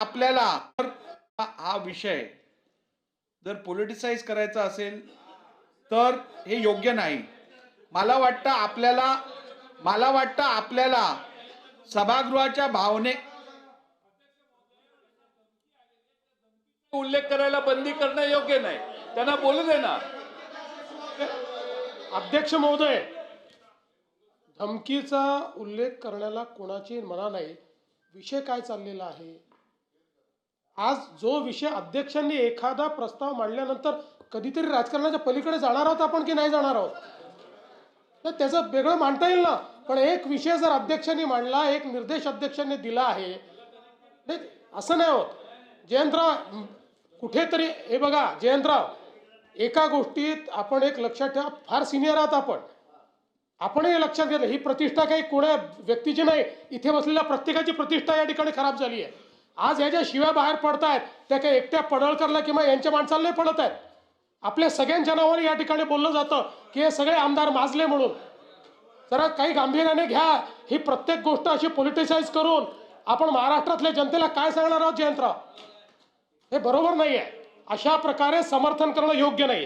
आपल्याला तर हा- हा विषय जर पोलिटिसाइज करायचा असेल तर हे योग्य नाही. मला वाटतं आपल्याला मला वाटतं आपल्याला सभागृहाच्या भावने उल्लेख करायला बंदी करणं योग्य नाही. त्यांना बोलू दे ना. अध्यक्ष महोदय धमकीचा उल्लेख करण्याला कोणाची मना नाही. विषय काय चाललेला आहे? आज जो विषय अध्यक्षांनी एखादा प्रस्ताव मांडल्यानंतर कधीतरी राजकारणाच्या पलीकडे जाणार आहोत आपण की नाही जाणार आहोत? तर त्याचं वेगळं मांडता येईल ना. पण एक विषय जर अध्यक्षांनी मांडला एक निर्देश अध्यक्षांनी दिला आहे असं नाही होत. जयंतराव कुठेतरी हे बघा जयंतराव एका गोष्टीत आपण एक लक्षात ठेवा फार सिनियर आहात आपण. आपण हे लक्षात घेतलं ही प्रतिष्ठा काही कोण्या व्यक्तीची नाही. इथे बसलेल्या प्रत्येकाची प्रतिष्ठा या ठिकाणी खराब झाली आहे. आज ह्या ज्या शिव्या बाहेर पडतायत त्या काही एकट्या पडळकरला किंवा यांच्या माणसाला नाही पडत आहेत. आपल्या सगळ्यांच्या नावाने या ठिकाणी बोललं जातं की हे सगळे आमदार माजले म्हणून. जरा काही गांभीर्याने घ्या. ही प्रत्येक गोष्ट अशी पॉलिटिसाइज करून आपण महाराष्ट्रातल्या जनतेला काय सांगणार आहोत जयंतराव? हे बरोबर नाही आहे अशा प्रकारे समर्थन करणं योग्य नाही